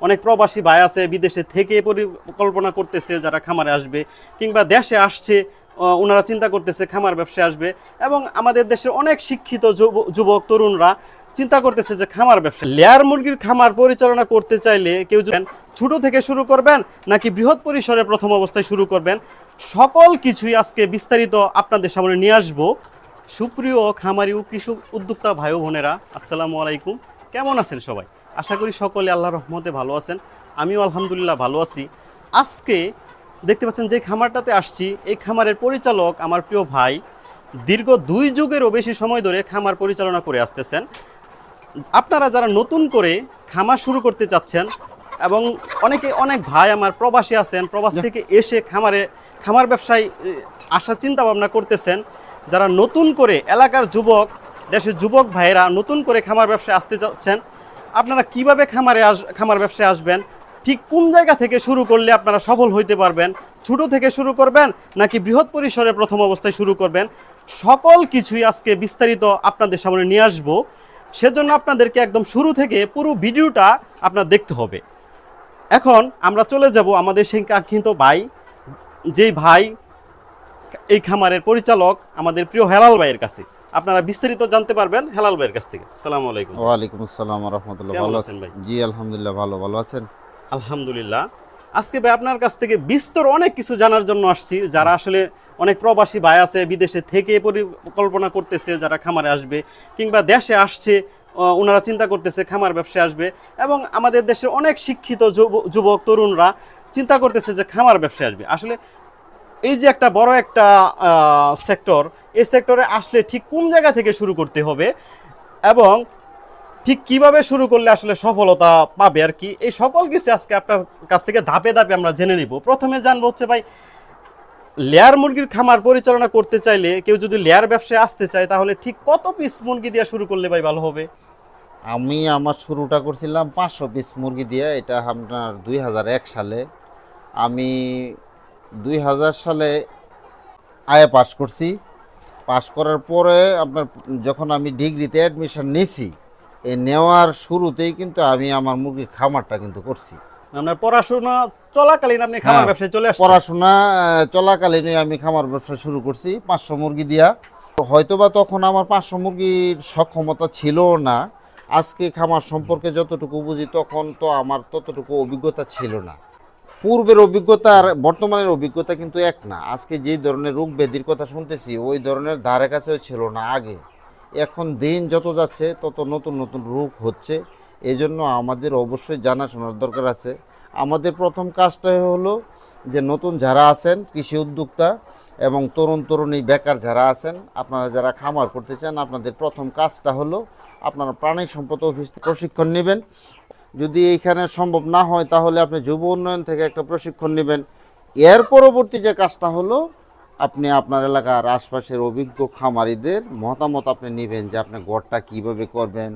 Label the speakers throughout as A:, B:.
A: অনেক প্রবাসী ভাই আছে, বিদেশে থেকে পরিকল্পনা করতেছে যারা খামারে আসবে, কিংবা দেশে আসছে ওনারা চিন্তা করতেছে খামার ব্যবসায় আসবে, এবং আমাদের দেশের অনেক শিক্ষিত যুব- যুবক, তরুণরা চিন্তা করতেছে যে খামার ব্যবসা। লেয়ার মুরগির খামার পরিচালনা করতে চাইলে কেউ ছোট থেকে শুরু করবেন, নাকি বৃহৎ পরিসরে প্রথম অবস্থায় শুরু করবেন, সকল কিছুই আজকে বিস্তারিত আপনাদের সামনে নিয়ে আসব। সুপ্রিয় খামারি ও কৃষক উদ্যোক্তা ভাই বোনেরা, আসসালামু আলাইকুম। কেমন আছেন সবাই? আশা করি সকলে আল্লাহ রহমতে ভালো আছেন। আমিও আলহামদুলিল্লাহ ভালো আছি। আজকে দেখতে পাচ্ছেন যে খামারটাতে আসছি এই খামারের পরিচালক আমার প্রিয় ভাই দীর্ঘ দুই যুগেরও বেশি সময় ধরে খামার পরিচালনা করে আসতেছেন। আপনারা যারা নতুন করে খামার শুরু করতে চাচ্ছেন এবং অনেকে অনেক ভাই আমার প্রবাসী আছেন প্রবাস থেকে এসে খামারে খামার ব্যবসায় আসার চিন্তা ভাবনা করতেছেন যারা নতুন করে এলাকার যুবক দেশের যুবক ভাইয়েরা নতুন করে খামার ব্যবসায় আসতে চাচ্ছেন আপনারা কীভাবে খামারে খামার ব্যবসায় আসবেন? ঠিক কোন জায়গা থেকে শুরু করলে আপনারা সফল হইতে পারবেন? ছোট থেকে শুরু করবেন নাকি বৃহৎ পরিসরে প্রথম অবস্থায় শুরু করবেন? সকল কিছুই আজকে বিস্তারিত আপনাদের সামনে নিয়ে আসব। সেজন্য আপনাদেরকে একদম শুরু থেকে পুরো ভিডিওটা আপনার দেখতে হবে। এখন আমরা চলে যাব আমাদের সেই কাঙ্ক্ষিত ভাই। যেই ভাই এই খামারের পরিচালক আমাদের প্রিয় হেলাল ভাইয়ের কাছে। আপনারা বিস্তারিত জানতে পারবেন হেলাল ভাইয়ের কাছ থেকে। আসসালামু আলাইকুম।
B: ওয়ালাইকুম আসসালাম রহমতুল্লাহ ভালো
A: আছেন ভাই?
B: জি আলহামদুলিল্লাহ ভালো। ভালো আছেন?
A: আলহামদুলিল্লাহ। আজকে ভাই আপনার কাছ থেকে বিস্তর অনেক কিছু জানার জন্য আসছি। যারা আসলে অনেক প্রবাসী ভাই আছে বিদেশে থেকে পরিকল্পনা করতেছে যারা খামারে আসবে কিংবা দেশে আসছে ওনারা চিন্তা করতেছে খামার ব্যবসায় আসবে। এবং আমাদের দেশের অনেক শিক্ষিত যুবক তরুণরা চিন্তা করতেছে যে খামার ব্যবসায় আসবে। আসলে এই যে একটা বড় একটা সেক্টর এই সেক্টরে আসলে ঠিক কোন জায়গা থেকে শুরু করতে হবে এবং ঠিক কীভাবে শুরু করলে আসলে সফলতা পাবে আর কি? এই সকল কিছু আজকে আপনার কাছ থেকে ধাপে ধাপে আমরা জেনে নিব। প্রথমে জানব হচ্ছে ভাই, লেয়ার মুরগির খামার পরিচালনা করতে চাইলে কেউ যদি লেয়ার ব্যবসায় আসতে চায়, তাহলে ঠিক কত পিস মুরগি দিয়ে শুরু করলে ভাই ভালো হবে?
B: আমি আমার শুরুটা করছিলাম পাঁচশো পিস মুরগি দিয়ে, এটা আপনার দুই হাজার এক সালে। আমি দুই হাজার সালে আয়ে পাশ করছি। পাস করার পরে আপনার যখন আমি ডিগ্রিতে অ্যাডমিশন নিয়েছি এই নেওয়ার শুরুতেই কিন্তু আমি আমার মুরগির খামারটা কিন্তু করছি।
A: আপনার পড়াশোনা চলাকালীন আপনি খামার
B: হ্যাঁ,
A: ব্যবসায় চলে আসছেন?
B: পড়াশোনা চলাকালীনই আমি খামার ব্যবসা শুরু করছি পাঁচশো মুরগি দিয়া। হয়তোবা তখন আমার পাঁচশো মুরগির সক্ষমতা ছিল না। আজকে খামার সম্পর্কে যতটুকু বুঝি তখন তো আমার ততটুকু অভিজ্ঞতা ছিল না। পূর্বের অভিজ্ঞতা আর বর্তমানের অভিজ্ঞতা কিন্তু এক না। আজকে যে ধরনের রোগ ব্যাধির কথা শুনতেছি, ওই ধরনের ধারে কাছেও ছিল না আগে। এখন দিন যত যাচ্ছে, তত নতুন নতুন রোগ হচ্ছে। এজন্য আমাদের অবশ্যই জানাশোনার দরকার আছে। আমাদের প্রথম কাজটা হলো যে নতুন যারা আছেন, কৃষি উদ্যোক্তা এবং তরুণ তরুণী, বেকার যারা আছেন, আপনারা যারা খামার করতে চান, আপনাদের প্রথম কাজটা হলো আপনারা প্রাণী সম্পদ অফিস প্রশিক্ষণ নেবেন। যদি এইখানে সম্ভব না হয়, তাহলে আপনি যুব উন্নয়ন থেকে একটা প্রশিক্ষণ নেবেন। এর পরবর্তী যে কাজটা হলো, আপনি আপনার এলাকার আশপাশের অভিজ্ঞ খামারিদের মতামত আপনি নেবেন যে আপনি গড়টা কীভাবে করবেন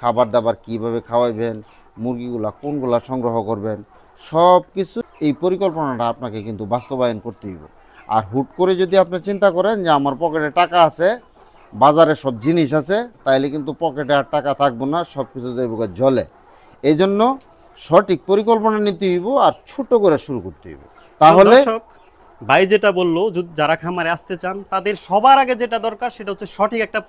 B: খাবার দাবার কীভাবে খাওয়াবেন, মুরগিগুলা কোনগুলা সংগ্রহ করবেন সব কিছু এই পরিকল্পনাটা আপনাকে কিন্তু বাস্তবায়ন করতে হইব। আর হুট করে যদি আপনি চিন্তা করেন যে আমার পকেটে টাকা আছে, বাজারে সব জিনিস আছে, তাইলে কিন্তু পকেটে আর টাকা থাকব না সব কিছু যাইব জলে এই জন্য সঠিক পরিকল্পনা নিতে হইব আর ছোট করে শুরু করতে হইব। তাহলে
A: ভাই যেটা বলল যারা খামারে আসতে চান, তাদের সবার আগে যেটা দরকার, সেটা হচ্ছে সঠিক একটা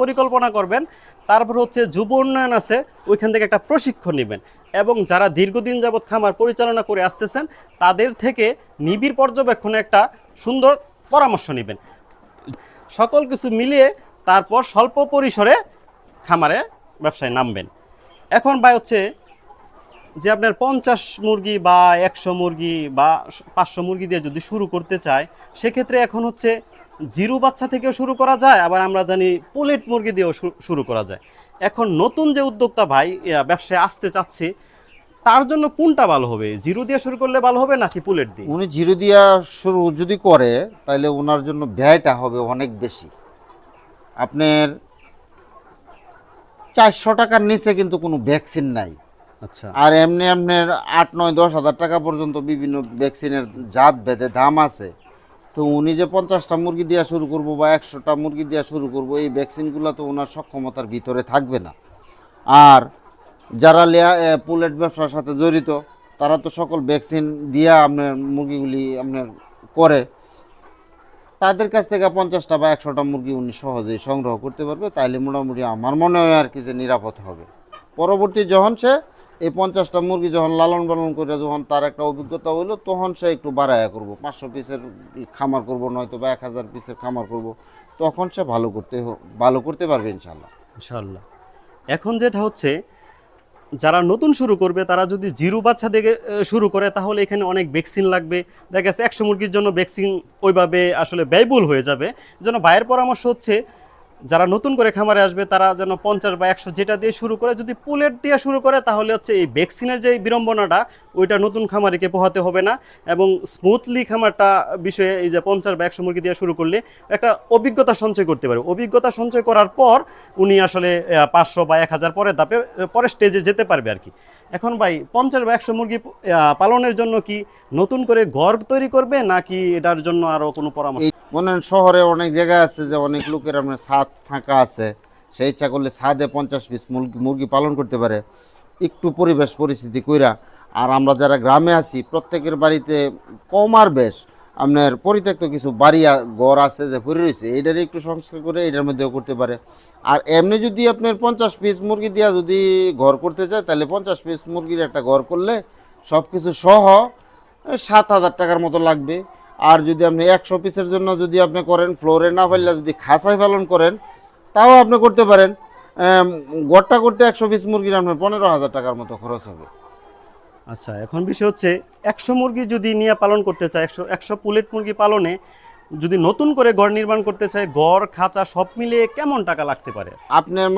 A: পরিকল্পনা করবেন। তারপর হচ্ছে যুব উন্নয়ন আছে, ওইখান থেকে একটা প্রশিক্ষণ নেবেন। এবং যারা দীর্ঘদিন যাবৎ খামার পরিচালনা করে আসতেছেন, তাদের থেকে নিবিড় পর্যবেক্ষণে একটা সুন্দর পরামর্শ নেবেন। সকল কিছু মিলিয়ে তারপর স্বল্প পরিসরে খামারে ব্যবসায় নামবেন। এখন ভাই হচ্ছে যে আপনার পঞ্চাশ মুরগি বা একশো মুরগি বা পাঁচশো মুরগি দিয়ে যদি শুরু করতে চায়, সেক্ষেত্রে এখন হচ্ছে জিরো বাচ্চা থেকেও শুরু করা যায়, আবার আমরা জানি পোলেট মুরগি দিয়েও শুরু করা যায়। এখন নতুন যে উদ্যোক্তা ভাই ব্যবসায় আসতে চাচ্ছে, তার জন্য কোনটা ভালো হবে? জিরো দিয়ে শুরু করলে ভালো হবে নাকি পুলেট দিয়ে?
B: উনি জিরো দিয়া শুরু যদি করে তাহলে ওনার জন্য ব্যয়টা হবে অনেক বেশি। আপনার চারশো টাকার নিচে কিন্তু কোনো ভ্যাকসিন নাই।
A: আচ্ছা।
B: আর এমনি আপনার আট নয় দশ হাজার টাকা পর্যন্ত বিভিন্ন ভ্যাকসিনের জাত ভেদে দাম আছে। তো উনি যে পঞ্চাশটা মুরগি দেওয়া শুরু করব বা একশোটা মুরগি দেওয়া শুরু করব এই ভ্যাকসিনগুলো তো ওনার সক্ষমতার ভিতরে থাকবে না। আর যারা লেয়া পুলেট ব্যবসার সাথে জড়িত তারা তো সকল ভ্যাকসিন দিয়া আপনার মুরগিগুলি আপনার করে। তাদের কাছ থেকে পঞ্চাশটা বা একশোটা মুরগি উনি সহজেই সংগ্রহ করতে পারবে, তাইলে মোটামুটি আমার মনে হয় আর কি যে নিরাপদ হবে। পরবর্তী যখন সে এই পঞ্চাশটা মুরগি যখন লালন পালন করে যখন তার একটা অভিজ্ঞতা হইল, তখন সে একটু বাড়ায়া করব। পাঁচশো পিসের খামার করব, নয়তো বা এক হাজার পিসের খামার করব। তখন সে ভালো করতে ভালো করতে পারবে ইনশাল্লাহ।
A: ইনশাল্লাহ। এখন যেটা হচ্ছে যারা নতুন শুরু করবে, তারা যদি জিরো বাচ্চা থেকে শুরু করে, তাহলে এখানে অনেক ভ্যাকসিন লাগবে। দেখা গেছে একশো মুরগির জন্য ভ্যাকসিন ওইভাবে আসলে ব্যয়বহুল হয়ে যাবে। যেন ভাইয়ের পরামর্শ হচ্ছে, যারা নতুন করে খামারে আসবে, তারা যেন পঞ্চাশ বা একশো যেটা দিয়ে শুরু করে, যদি পুলেট দিয়ে শুরু করে, তাহলে হচ্ছে এই ভ্যাকসিনের যে বিড়ম্বনাটা ওইটা নতুন খামারিকে পোহাতে হবে না এবং স্মুথলি খামারটা বিষয়ে এই যে পঞ্চাশ বা একশো মুরগি দিয়ে শুরু করলে একটা অভিজ্ঞতা সঞ্চয় করতে পারে। অভিজ্ঞতা সঞ্চয় করার পর উনি আসলে পাঁচশো বা এক হাজার ধাপে আহ, পরের স্টেজে যেতে পারবে আর কি। এখন ভাই পঞ্চাশ বা একশো মুরগি পালনের জন্য কি নতুন করে ঘর তৈরি করবে নাকি এটার জন্য আরও কোনো পরামর্শ?
B: মনে শহরে অনেক জায়গা আছে যে অনেক লোকের আপনার ছাদ ফাঁকা আছে সেই ইচ্ছা করলে ছাদে পঞ্চাশ পিস মুরগি মুরগি পালন করতে পারে। একটু পরিবেশ পরিস্থিতি কইরা আর আমরা যারা গ্রামে আছি, প্রত্যেকের বাড়িতে কম আর বেশ আপনার পরিত্যক্ত কিছু বাড়ি ঘর আছে যে পড়ে রয়েছে এইটারে একটু সংস্কার করে এটার মধ্যেও করতে পারে। আর এমনি যদি আপনার পঞ্চাশ পিস মুরগি দিয়া যদি ঘর করতে চায়, তাহলে পঞ্চাশ পিস মুরগির একটা ঘর করলে সব কিছু সহ সাত হাজার টাকার মতো লাগবে। আর যদি আপনি একশো পিসের জন্য যদি আপনি করেন ফ্লোরে না ফেললে যদি খাঁচায় পালন করেন, তাও আপনি করতে পারেন। গড়টা করতে একশো পিস মুরগির আপনার পনেরো হাজার টাকার মতো খরচ হবে।
A: আচ্ছা এখন বিষয় হচ্ছে একশো মুরগি যদি নিয়ে পালন করতে চায় একশো একশো পুলেট মুরগি পালনে যদি নতুন করে ঘর নির্মাণ করতে চায় ঘর খাঁচা সব মিলিয়ে কেমন টাকা লাগতে পারে?
B: আপনার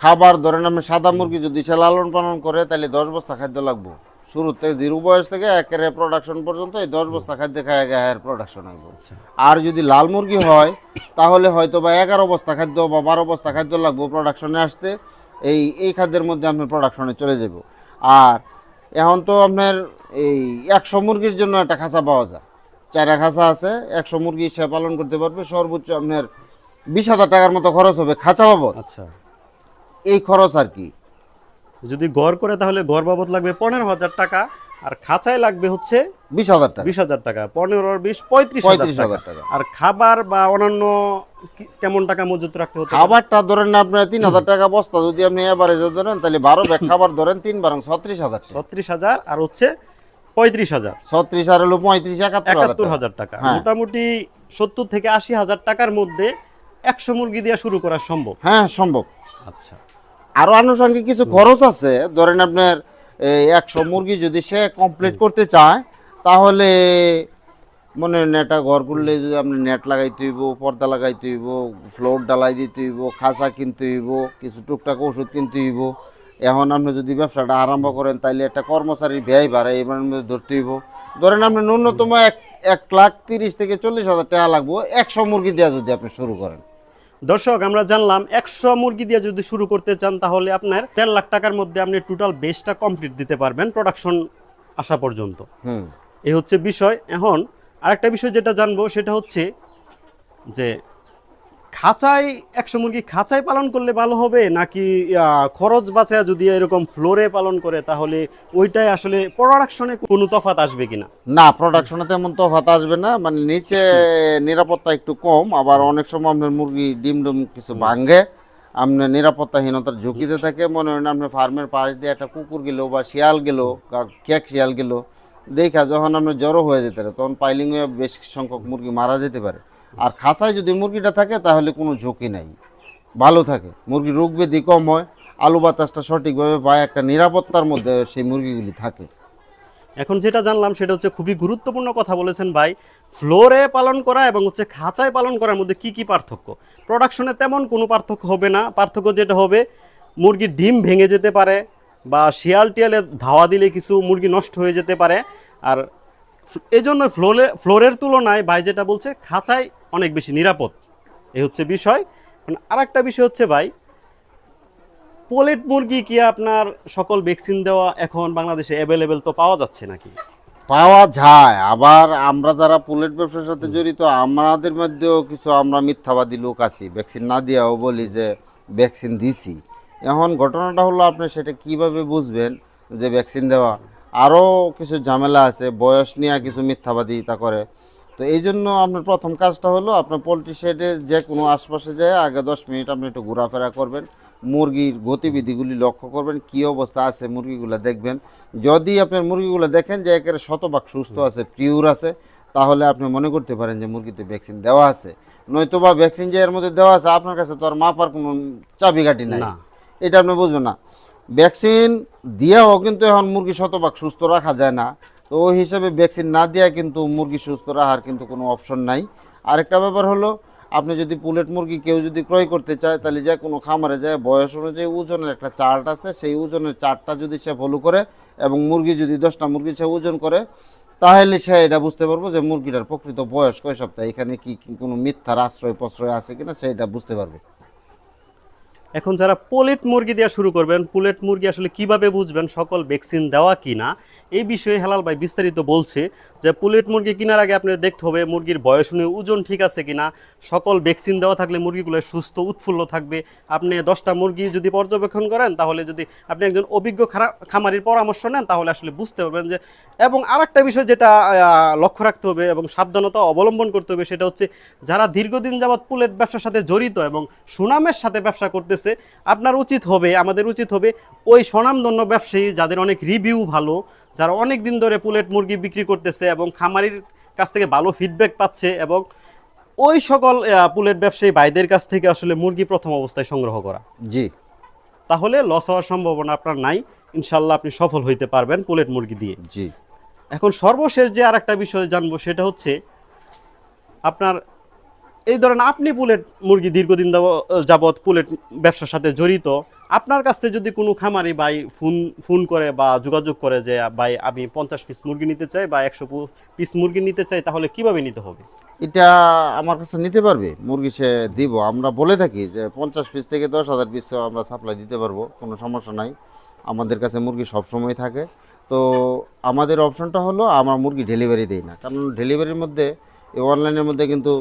B: খাবার ধরেন আপনি সাদা মুরগি যদি সে লালন পালন করে তাহলে দশ বস্তা খাদ্য লাগবো। শুরু থেকে জিরো বয়স থেকে একেবারে প্রোডাকশন পর্যন্ত এই দশ বস্তা খাদ্য খায় গায়ের প্রোডাকশন হইব।
A: আচ্ছা।
B: আর যদি লাল মুরগি হয় তাহলে হয়তো বা এগারো বস্তা খাদ্য বা বারো বস্তা খাদ্য লাগবো প্রোডাকশনে আসতে। এই এই খাদ্যের মধ্যে আপনার প্রোডাকশনে চলে যাব আর এখন তো আপনার এই একশো মুরগির জন্য একটা খাঁচা পাওয়া যায়। চারা খাঁচা আছে একশো মুরগি সে পালন করতে পারবে সর্বোচ্চ আপনার বিশ হাজার টাকার মতো খরচ হবে খাঁচা বাবদ।
A: আচ্ছা।
B: এই খরচ আর কি।
A: যদি ঘর করে তাহলে ঘর বাবদ লাগবে পনেরো হাজার টাকা আর খাঁচায় লাগবে হচ্ছে
B: বিশ হাজার টাকা।
A: বিশ হাজার টাকা পনেরো বিশ পঁয়ত্রিশ হাজার টাকা। আর খাবার বা অন্যান্য কেমন টাকা মজুত রাখতে হতে পারে?
B: খাবারটা ধরেন না আপনার তিন হাজার টাকা বস্তা যদি আপনি এভারেজে ধরেন তাহলে বারো ব্যাগ খাবার ধরেন তিন বারং ছত্রিশ হাজার
A: ছত্রিশ হাজার আর হচ্ছে পঁয়ত্রিশ হাজার।
B: ছত্রিশ আর হলো পঁয়ত্রিশ একাত্তর হাজার টাকা।
A: হাজার টাকা।
B: হ্যাঁ।
A: মোটামুটি সত্তর থেকে আশি হাজার টাকার মধ্যে একশো মুরগি দিয়ে শুরু করা সম্ভব।
B: হ্যাঁ সম্ভব।
A: আচ্ছা।
B: আরও আনুষঙ্গিক কিছু খরচ আছে। ধরেন আপনার একশো মুরগি যদি সে কমপ্লিট করতে চায় তাহলে মনে নেটা ঘর করলে যদি আপনি নেট লাগাইতে হইব পর্দা লাগাইতে হইব ফ্লোর ডালাই দিতে হইব খাঁচা কিনতে হইব কিছু টুকটাক ওষুধ কিনতে হইব এখন আপনি যদি ব্যবসাটা আরম্ভ করেন তাইলে একটা কর্মচারীর ব্যয় বাড়ে এবার মধ্যে ধরতে হইব। ধরেন আপনি ন্যূনতম এক এক লাখ তিরিশ থেকে চল্লিশ হাজার টাকা লাগবো একশো মুরগি দেওয়া যদি আপনি শুরু করেন।
A: দর্শক আমরা জানলাম একশো মুরগি দিয়ে যদি শুরু করতে চান তাহলে আপনার দেড় লাখ টাকার মধ্যে আপনি টোটাল বেসটা কমপ্লিট দিতে পারবেন প্রোডাকশন আসা পর্যন্ত।
B: হুম।
A: এই হচ্ছে বিষয়। এখন আরেকটা বিষয় যেটা জানব সেটা হচ্ছে যে খাঁচায় একশো মুরগি খাঁচায় পালন করলে ভালো হবে নাকি খরচ বাঁচায় যদি এরকম ফ্লোরে পালন করে তাহলে ওইটাই আসলে প্রোডাকশনে কোনো তফাত আসবে কিনা?
B: না প্রোডাকশনে তেমন তফাত আসবে না। মানে নিচে নিরাপত্তা একটু কম আবার অনেক সময় আপনার মুরগি ডিম ডুম কিছু ভাঙ্গে আপনার নিরাপত্তাহীনতার ঝুঁকিতে থাকে। মনে হয় না আপনার ফার্মের পাশ দিয়ে একটা কুকুর গেল বা শিয়াল গেল কেক শিয়াল গেল দেখা যখন আপনার জড়ো হয়ে যেতে পারে, তখন পাইলিং হয়ে বেশ সংখ্যক মুরগি মারা যেতে পারে। আর খাঁচায় যদি মুরগিটা থাকে, তাহলে কোনো ঝুঁকি নাই। ভালো থাকে। মুরগি রোগ ব্যাধি কম হয়, আলু বাতাসটা সঠিকভাবে পায়, একটা নিরাপত্তার মধ্যে সেই মুরগিগুলি থাকে।
A: এখন যেটা জানলাম, সেটা হচ্ছে খুবই গুরুত্বপূর্ণ কথা বলেছেন ভাই, ফ্লোরে পালন করা এবং হচ্ছে খাঁচায় পালন করার মধ্যে কি কি পার্থক্য? প্রোডাকশনে তেমন কোনো পার্থক্য হবে না। পার্থক্য যেটা হবে, মুরগির ডিম ভেঙে যেতে পারে বা শিয়াল টিয়ালে ধাওয়া দিলে কিছু মুরগি নষ্ট হয়ে যেতে পারে। আর এই জন্য ফ্লোরে ফ্লোরের তুলনায় ভাই যেটা বলছে খাঁচায় অনেক বেশি নিরাপদ। এই হচ্ছে বিষয়। আর একটা বিষয় হচ্ছে ভাই পোলেট মুরগি কি আপনার সকল ভ্যাকসিন দেওয়া এখন বাংলাদেশে অ্যাভেলেবেল তো পাওয়া যাচ্ছে নাকি?
B: পাওয়া যায়। আবার আমরা যারা পোলেট ব্যবসার সাথে জড়িত আমাদের মধ্যেও কিছু আমরা মিথ্যাবাদী লোক আছি। ভ্যাকসিন না দিয়েও বলি যে ভ্যাকসিন দিছি। এখন ঘটনাটা হলো আপনি সেটা কীভাবে বুঝবেন যে ভ্যাকসিন দেওয়া? আরও কিছু ঝামেলা আছে, বয়স নিয়ে কিছু মিথ্যাবাদিতা করে। তো এই জন্য আপনার প্রথম কাজটা হলো আপনার পোলট্রি শেডে যে কোনো আশপাশে যায়, আগে দশ মিনিট আপনি একটু ঘোরাফেরা করবেন। মুরগির গতিবিধিগুলি লক্ষ্য করবেন, কী অবস্থা আছে মুরগিগুলো দেখবেন। যদি আপনার মুরগিগুলো দেখেন যে একেবারে শতভাগ সুস্থ আছে পিওর আছে, তাহলে আপনি মনে করতে পারেন যে মুরগিতে ভ্যাকসিন দেওয়া আছে। নয়তো বা ভ্যাকসিন যে এর মধ্যে দেওয়া আছে, আপনার কাছে তো আর মাপার কোনো চাবিকাঠি নাই।
A: না।
B: এটা আপনি বুঝবেন না। ভ্যাকসিন দিয়েও কিন্তু এখন মুরগি শতভাগ সুস্থ রাখা যায় না। তো ওই হিসাবে ভ্যাকসিন না দেওয়া কিন্তু মুরগি সুস্থ রাখার কিন্তু কোনো অপশন নাই। আরেকটা ব্যাপার হলো, আপনি যদি পুলেট মুরগি কেউ যদি ক্রয় করতে চায়, তাহলে যে কোনো খামারে যায়, বয়স অনুযায়ী ওজনের একটা চার্ট আছে, সেই ওজনের চার্টটা যদি সে ফলো করে এবং মুরগি যদি দশটা মুরগি সে ওজন করে, তাহলে সে এটা বুঝতে পারব যে মুরগিটার প্রকৃত বয়স কয় সপ্তাহে, এখানে কি কোনো মিথ্যার আশ্রয় প্রশ্রয় আছে কিনা, সে এটা বুঝতে পারবে।
A: এখন যারা পোলেট মুরগি দেওয়া শুরু করবেন, পোলেট মুরগি আসলে কীভাবে বুঝবেন, সকল ভ্যাকসিন দেওয়া কিনা, এই বিষয়ে হেলাল ভাই বিস্তারিত বলছে যে পোলেট মুরগি কেনার আগে আপনার দেখতে হবে মুরগির বয়স নিয়ে ওজন ঠিক আছে কিনা, সকল ভ্যাকসিন দেওয়া থাকলে মুরগিগুলো সুস্থ, উৎফুল্ল থাকবে। আপনি দশটা মুরগি যদি পর্যবেক্ষণ করেন, তাহলে যদি আপনি একজন অভিজ্ঞ খামারির পরামর্শ নেন, তাহলে আসলে বুঝতে পারবেন যে, এবং আরেকটা বিষয় যেটা লক্ষ্য রাখতে হবে এবং সাবধানতা অবলম্বন করতে হবে, সেটা হচ্ছে যারা দীর্ঘদিন যাবৎ পুলেট ব্যবসার সাথে জড়িত এবং সুনামের সাথে ব্যবসা করতেছে আপনার উচিত হবে আমাদের উচিত হবে ওই স্বনামধন্য ব্যবসায়ী যাদের অনেক রিভিউ ভালো যারা অনেক দিন ধরে পুলেট মুরগি বিক্রি করতেছে এবং খামারির কাছ থেকে ভালো ফিডব্যাক পাচ্ছে এবং ওই সকল পুলেট ব্যবসায়ী ভাইদের কাছ থেকে আসলে মুরগি প্রথম অবস্থায় সংগ্রহ করা।
B: জি।
A: তাহলে লস হওয়ার সম্ভাবনা আপনার নাই ইনশাল্লাহ আপনি সফল হইতে পারবেন পুলেট মুরগি দিয়ে।
B: জি।
A: এখন সর্বশেষ যে আর একটা বিষয় জানব সেটা হচ্ছে আপনার এই ধরেন আপনি পুলেট মুরগি দীর্ঘদিন যাব- যাবৎ পুলেট ব্যবসার সাথে জড়িত, আপনার কাছ থেকে যদি কোনো খামারি ভাই ফোন ফোন করে বা যোগাযোগ করে যে, ভাই, আমি পঞ্চাশ পিস মুরগি নিতে চাই বা একশো পিস মুরগি নিতে চাই, তাহলে কীভাবে নিতে হবে?
B: এটা আমার কাছে নিতে পারবে। মুরগি সে দিব। আমরা বলে থাকি যে, পঞ্চাশ পিস থেকে দশ হাজার পিস আমরা সাপ্লাই দিতে পারব, কোনো সমস্যা নাই। আমাদের কাছে মুরগি সবসময় থাকে। তো আমাদের অপশনটা হলো, আমরা মুরগি ডেলিভারি দিই না। কারণ ডেলিভারির মধ্যে এই অনলাইনের মধ্যে কিন্তু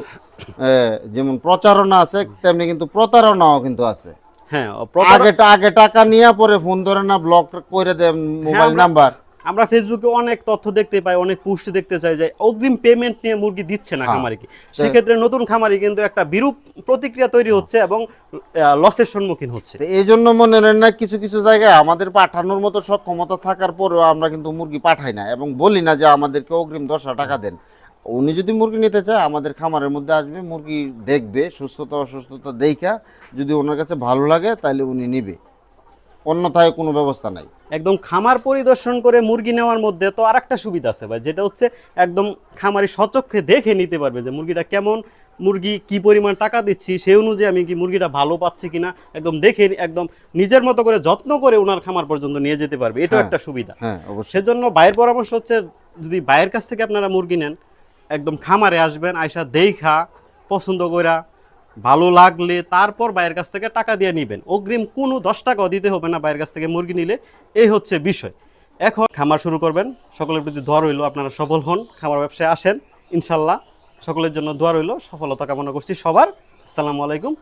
B: যেমন প্রচারণা আছে তেমনি কিন্তু প্রতারণাও কিন্তু আছে।
A: হ্যাঁ
B: আগে আগে টাকা নিয়ে পরে ফোন ধরে না ব্লক করে দেন মোবাইল নাম্বার
A: আমরা ফেসবুকে অনেক তথ্য দেখতে পাই অনেক দেখতে চাই যে অগ্রিম পেমেন্ট নিয়ে মুরগি দিচ্ছে না
B: হ্যাঁ।
A: খামারিকে। সেক্ষেত্রে নতুন খামারি কিন্তু একটা বিরূপ প্রতিক্রিয়া তৈরি হচ্ছে এবং লসের সম্মুখীন হচ্ছে।
B: এই জন্য মনে নেন না কিছু কিছু জায়গায় আমাদের পাঠানোর মতো সক্ষমতা থাকার পরেও আমরা কিন্তু মুরগি পাঠাই না এবং বলি না যে আমাদেরকে অগ্রিম দশ টাকা দেন। উনি যদি মুরগি নিতে চায় আমাদের খামারের মধ্যে আসবে মুরগি দেখবে সুস্থতা অসুস্থতা দেখা যদি ওনার কাছে ভালো লাগে তাহলে উনি নিবে। অন্যথায় কোনো ব্যবস্থা নাই।
A: একদম খামার পরিদর্শন করে মুরগি নেওয়ার মধ্যে তো আর একটা সুবিধা আছে ভাই যেটা হচ্ছে একদম খামারি সচক্ষে দেখে নিতে পারবে যে মুরগিটা কেমন মুরগি কি পরিমাণ টাকা দিচ্ছি সেই অনুযায়ী আমি কি মুরগিটা ভালো পাচ্ছি কিনা একদম দেখে একদম নিজের মতো করে যত্ন করে ওনার খামার পর্যন্ত নিয়ে যেতে পারবে। এটাও
B: হ্যাঁ।
A: একটা সুবিধা।
B: হ্যাঁ অবশ্যই।
A: সেজন্য ভাইয়ের পরামর্শ হচ্ছে যদি ভাইয়ের কাছ থেকে আপনারা মুরগি নেন একদম খামারে আসবেন আয়সা দেখা, পছন্দ করা ভালো লাগলে তারপর বাইরের কাছ থেকে টাকা দিয়ে নেবেন। অগ্রিম কোনো দশ টাকাও দিতে হবে না বাইরের কাছ থেকে মুরগি নিলে। এই হচ্ছে বিষয়। এখন খামার শুরু করবেন। সকলের প্রতি দোয়া রইল, আপনারা সফল হন, খামার ব্যবসায় আসেন। ইনশাল্লাহ সকলের জন্য দোয়া রইল। সফলতা কামনা করছি সবার। আসসালামু আলাইকুম।